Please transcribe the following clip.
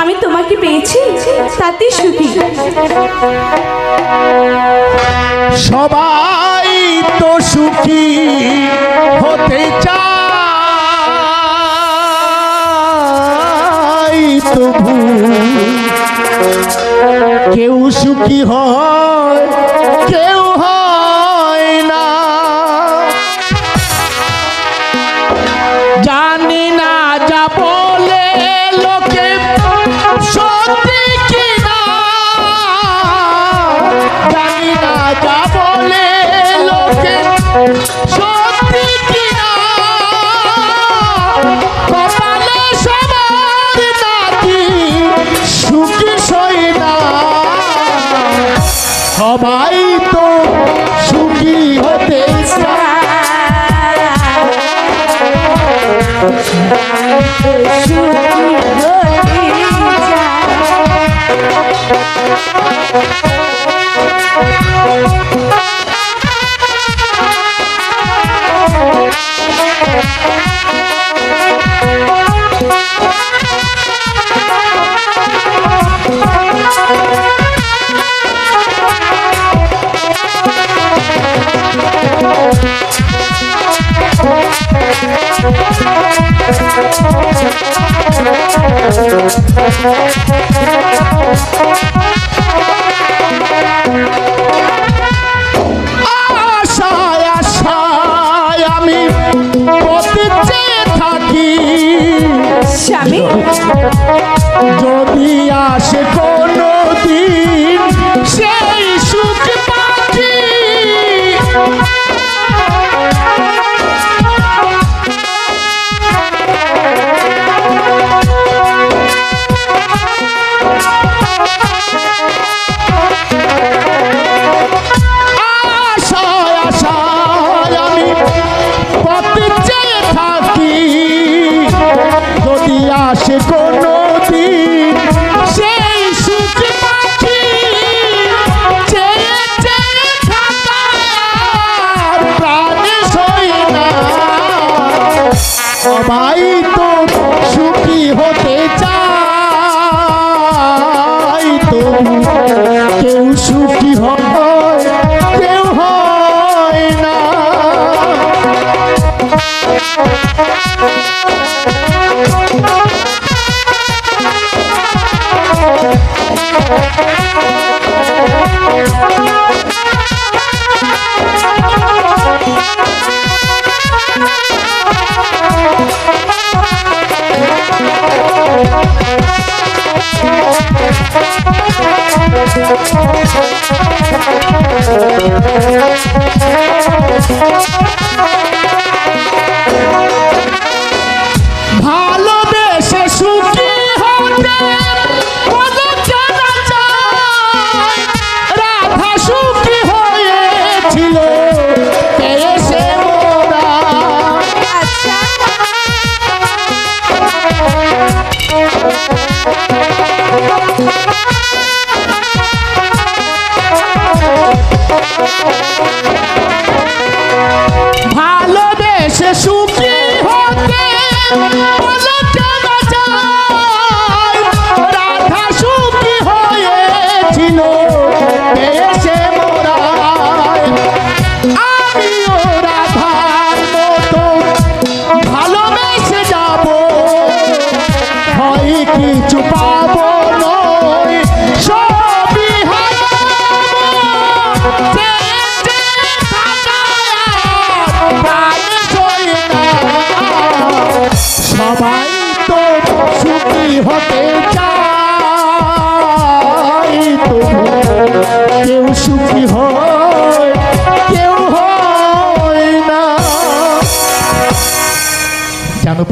আমি তোমাকে পেয়েছি তাতে সুখী। সবাই তো সুখী হতে চায় তবু কেউ সুখী হয়, কেউ হয় না। জানি না যা সবাই তো সুখী হতে সুখী থাকি। স্বামী? যদি আসে আসে কোনো দিন সেই সুখ পাখি প্রাণে সই না। সবাই তো সুখী হতে চায় তো। কেউ সুখী হয় কেউ হয় না। ভালোবেসে ভালোবেসে সুখী হয় কেউ হয় না। জানো